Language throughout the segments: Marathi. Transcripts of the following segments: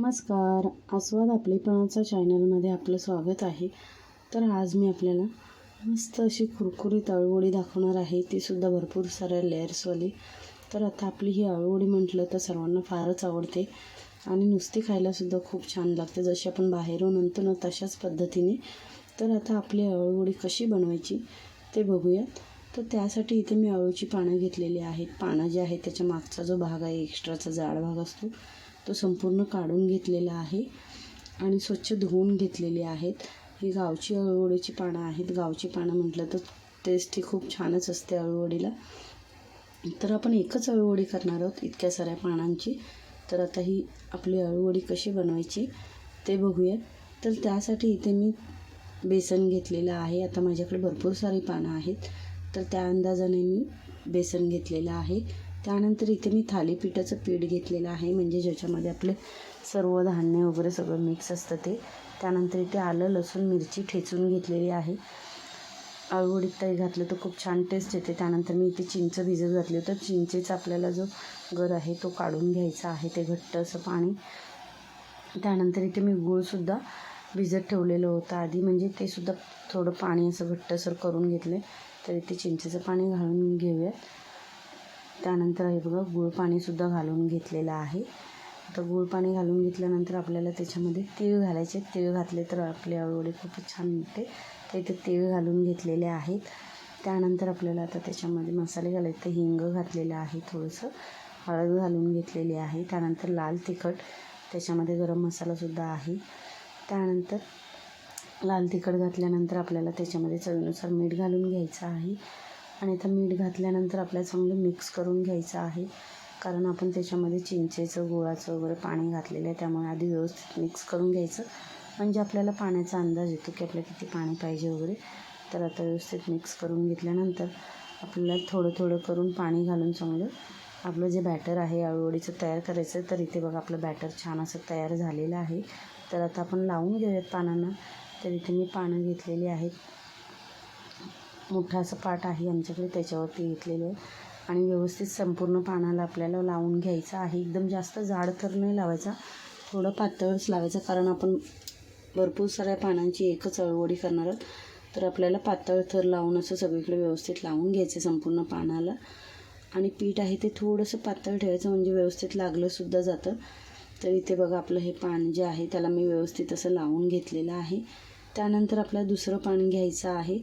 नमस्कार. आस्वाद आपलेपणाचा चॅनलमध्ये आपलं स्वागत आहे. तर आज मी आपल्याला मस्त अशी कुरकुरीत अळूवडी दाखवणार आहे. तीसुद्धा भरपूर साऱ्या लेअर्सवाली तर आता आपली ही अळूवडी म्हटलं तर सर्वांना फारच आवडते. आणि नुसती खायलासुद्धा खूप छान लागते. जशी आपण बाहेरून आणतो ना तशाच पद्धतीने. तर आता आपली अळूवडी कशी बनवायची ते बघूयात. तर त्यासाठी इथे मी अळूची पानं घेतलेली आहेत. पानं जे आहेत त्याच्या मागचा जो भाग आहे एक्स्ट्राचा जाड भाग असतो तो संपूर्ण काढून घेतलेला आहे आणि स्वच्छ धुवून घेतलेली आहेत. ही गावची अळूवडीची पानं आहेत. गावची पानं म्हटलं तर टेस्ट ही खूप छानच असते अळूवडीला. तर आपण एकच अळूवडी करणार आहोत इतक्या साऱ्या पानांची. तर आता ही आपली अळूवडी कशी बनवायची ते बघूयात. तर त्यासाठी इथे मी बेसन घेतलेलं आहे. आता माझ्याकडे भरपूर सारी पानं आहेत. तर त्या अंदाजाने मी बेसन घेतलेलं आहे. त्यानंतर इथे मी थालीपीठाचं पीठ घेतलेलं आहे. म्हणजे ज्याच्यामध्ये आपले सर्व धान्य वगैरे सगळं मिक्स असतं ते. त्यानंतर इथे आलं लसूण मिरची ठेचून घेतलेली आहे. अळवडीत ताई घातलं तर खूप छान टेस्ट येते. त्यानंतर मी इथे चिंच भिजत घातली होतं. चिंचेचा आपल्याला जो गर आहे तो काढून घ्यायचा आहे. ते घट्ट असं पाणी. त्यानंतर इथे मी गूळसुद्धा भिजत ठेवलेलं होतं आधी. म्हणजे ते सुद्धा थोडं पाणी असं घट्टसर करून घेतलं. तर इथे चिंचेचं पाणी घालून घेऊयात. त्यानंतर हे बघा गूळ पाणीसुद्धा घालून घेतलेलं आहे. आता गूळ पाणी घालून घेतल्यानंतर आपल्याला त्याच्यामध्ये तीळ घालायचे. तीळ घातले तर आपले आवडे खूपच छान होते तर इथे तीळ घालून घेतलेले आहेत. त्यानंतर आपल्याला आता त्याच्यामध्ये मसाले घालायचे. तर हिंग घातलेलं आहे थोडंसं. हळद घालून घेतलेली आहे. त्यानंतर लाल तिखट त्याच्यामध्ये गरम मसालासुद्धा आहे. त्यानंतर लाल तिखट घातल्यानंतर आपल्याला त्याच्यामध्ये चवीनुसार मीठ घालून घ्यायचं आहे. आणि आता मीठ घातल्यानंतर आपल्याला चांगलं मिक्स करून घ्यायचं आहे. कारण आपण त्याच्यामध्ये चिंचेचं गुळाचं वगैरे पाणी घातलेलं आहे. त्यामुळे आधी व्यवस्थित मिक्स करून घ्यायचं. म्हणजे आपल्याला पाण्याचा अंदाज येतो की आपल्याला किती पाणी पाहिजे वगैरे. तर आता व्यवस्थित मिक्स करून घेतल्यानंतर आपल्याला थोडं थोडं करून पाणी घालून चांगलं आपलं जे बॅटर आहे आळूवडीचं तयार करायचं तर इथे बघा आपलं बॅटर छान असं तयार झालेलं आहे. तर आता आपण लावून घेऊयात पानांना. तर इथे मी पानं घेतलेली आहेत. मोठा असं पाट आहे आमच्याकडे त्याच्यावरती घेतलेलं आहे. आणि व्यवस्थित संपूर्ण पानाला आपल्याला लावून घ्यायचं आहे. एकदम जास्त जाड तर नाही लावायचा थोडं पातळच लावायचं कारण आपण भरपूर साऱ्या पानांची एकच अळवडी करणार आहोत. तर आपल्याला पातळ थर लावून असं सगळीकडे व्यवस्थित लावून घ्यायचं संपूर्ण पानाला. आणि पीठ आहे ते थोडंसं पातळ ठेवायचं म्हणजे व्यवस्थित लागलंसुद्धा जातं. तर इथे बघा आपलं हे पान जे आहे त्याला मी व्यवस्थित असं लावून घेतलेलं आहे. त्यानंतर आपल्याला दुसरं पान घ्यायचं आहे.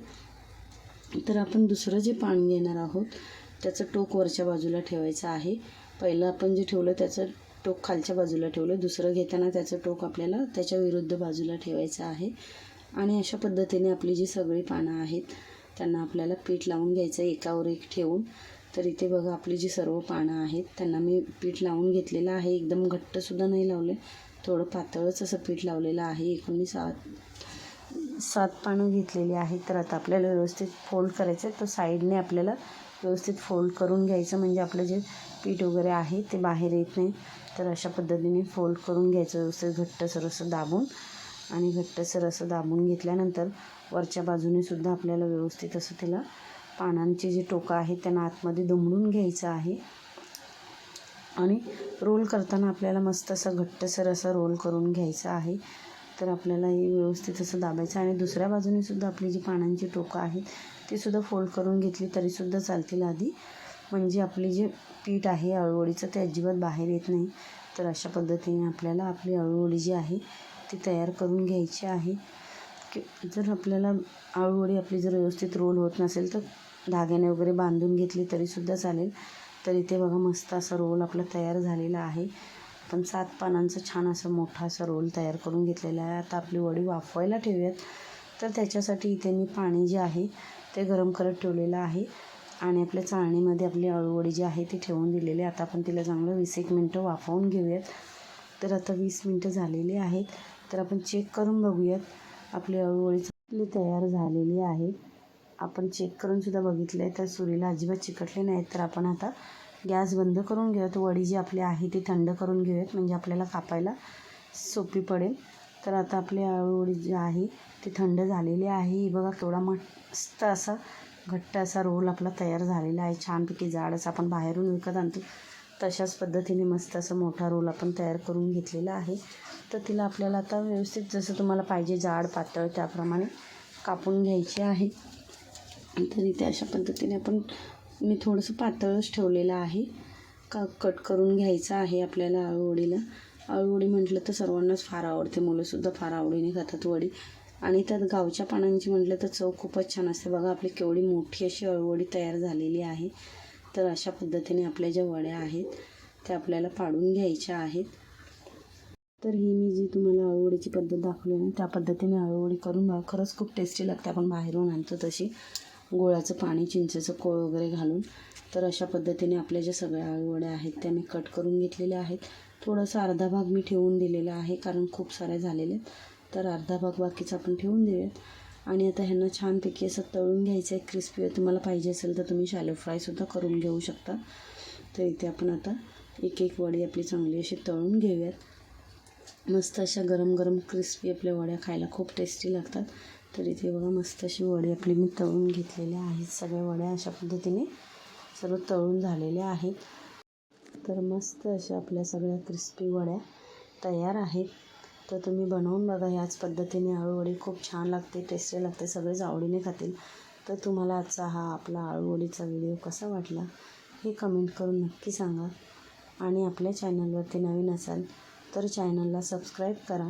तर आपण दुसरं जे पान घेणार आहोत त्याचं टोक वरच्या बाजूला ठेवायचं आहे. पहिलं आपण जे ठेवलं त्याचं टोक खालच्या बाजूला ठेवलं. दुसरं घेताना त्याचं टोक आपल्याला त्याच्या विरुद्ध बाजूला ठेवायचं आहे. आणि अशा पद्धतीने आपली जी सगळी पानं आहेत त्यांना आपल्याला पीठ लावून घ्यायचं एकावर एक ठेवून. तर इथे बघा आपली जी सर्व पानं आहेत त्यांना मी पीठ लावून घेतलेलं आहे. एकदम घट्टसुद्धा नाही लावले. थोडं पातळच असं पीठ लावलेलं आहे. एकूण मी सात सात पानं घेतलेली आहेत तर आता आपल्याला व्यवस्थित फोल्ड करायचं आहे तर साईडने आपल्याला व्यवस्थित फोल्ड करून घ्यायचं म्हणजे आपलं जे पीठ वगैरे आहे ते बाहेर येत नाही. तर अशा पद्धतीने फोल्ड करून घ्यायचं व्यवस्थित घट्टसर असं दाबून. आणि घट्टसर असं दाबून घेतल्यानंतर वरच्या बाजूने सुद्धा आपल्याला व्यवस्थित असं त्याला पानांचे जे टोकं आहेत त्यांना आतमध्ये दुमडून घ्यायचं आहे. आणि रोल करताना आपल्याला मस्त असं घट्टसर असं रोल करून घ्यायचं आहे. तर आपल्याला हे व्यवस्थित असं दाबायचं आणि दुसऱ्या बाजूने सुद्धा आपली जी पानांची टोकं आहेत ती सुद्धा फोल्ड करून घेतली तरीसुद्धा चालतील आधी. म्हणजे आपली जे पीठ आहे अळूवडीचं ते अजिबात बाहेर येत नाही. तर अशा पद्धतीने आपल्याला आपली अळूवडी जी आहे ती तयार करून घ्यायची आहे. की जर आपल्याला अळूवडी आपली जर व्यवस्थित रोल होत नसेल तर धाग्याने वगैरे बांधून घेतली तरीसुद्धा चालेल. तर इथे बघा मस्त असा रोल आपला तयार झालेला आहे. आपण सात पानांचं छान असं मोठा असा रोल तयार करून घेतलेला आहे. आता आपली वडी वाफवायला ठेवूयात. तर त्याच्यासाठी इथे मी पाणी जे आहे ते गरम करत ठेवलेलं आहे. आणि आपल्या चाळणीमध्ये आपली अळूवडी जी आहे ती ठेवून दिलेली आहे. आता आपण तिला चांगलं वीस एक मिनटं वाफवून घेऊयात. तर आता वीस मिनटं झालेली आहेत. तर आपण चेक करून बघूयात. आपली अळूवळी चांगली तयार झालेली आहे. आपण चेक करून सुद्धा बघितलं आहे तर सुरीला अजिबात चिकटले नाहीत. तर आपण आता गॅस बंद करून घेऊयात. वडी जी आपली आहे ती थंड करून घेऊयात. म्हणजे आपल्याला कापायला सोपी पडेल. तर आता आपली अळूवडी जी आहे ती थंड झालेली आहे. बघा केवढा मस्त असा घट्ट असा रोल आपला तयार झालेला आहे. छानपैकी जाड असा आपण बाहेरून विकत आणतो. तशाच पद्धतीने मस्त असं मोठा रोल आपण तयार करून घेतलेला आहे. तर तिला आपल्याला आता व्यवस्थित जसं तुम्हाला पाहिजे जाड पातळ त्याप्रमाणे कापून घ्यायचे आहे. तर इथे अशा पद्धतीने आपण मी थोडंसं पातळच ठेवलेलं आहे. का कट करून घ्यायचं आहे आपल्याला आळूवडीला. आळूवडी म्हटलं तर सर्वांनाच फार आवडते. मुलंसुद्धा फार आवडीने खातात वडी. आणि त्यात गावच्या पानांची म्हटलं तर चव खूपच छान असते. बघा आपली केवढी मोठी अशी अळूवडी तयार झालेली आहे. तर अशा पद्धतीने आपल्या ज्या वड्या आहेत त्या आपल्याला पाडून घ्यायच्या आहेत. तर ही मी जी तुम्हाला अळूवडीची पद्धत दाखवली ना त्या पद्धतीने अळूवडी करून खरंच खूप टेस्टी लागते. आपण बाहेरून आणतो तशी. गुळाचं पाणी चिंचेचं कोळ वगैरे घालून. तर अशा पद्धतीने आपल्या ज्या सगळ्या आळूवड्या आहेत त्या मी कट करून घेतलेल्या आहेत. थोडंसं अर्धा भाग मी ठेवून दिलेला आहे कारण खूप साऱ्या झालेल्या आहेत. तर अर्धा भाग बाकीचा आपण ठेवून देऊयात. आणि आता ह्यांना छानपैकी असं तळून घ्यायचं आहे क्रिस्पी तुम्हाला पाहिजे असेल तर तुम्ही शॅलो फ्रायसुद्धा करून घेऊ शकता. तर इथे आपण आता एक एक वडी आपली चांगली अशी तळून घेऊयात. मस्त अशा गरम गरम क्रिस्पी आपल्या वड्या खायला खूप टेस्टी लागतात. तर इथे बघा मस्त अशी वडी आपली मी तळून घेतलेल्या आहेत. सगळ्या वड्या अशा पद्धतीने सर्व तळून झालेल्या आहेत. तर मस्त अशा आपल्या सगळ्या क्रिस्पी वड्या तयार आहेत. तर तुम्ही बनवून बघा ह्याच पद्धतीने. आळूवडी खूप छान लागते टेस्टी लागते सगळेच आवडीने खातील. तर तुम्हाला आजचा हा आपला आळूवडीचा व्हिडिओ कसा वाटला हे कमेंट करून नक्की सांगा. आणि आपल्या चॅनलवरती नवीन असाल तर चॅनलला सबस्क्राईब करा.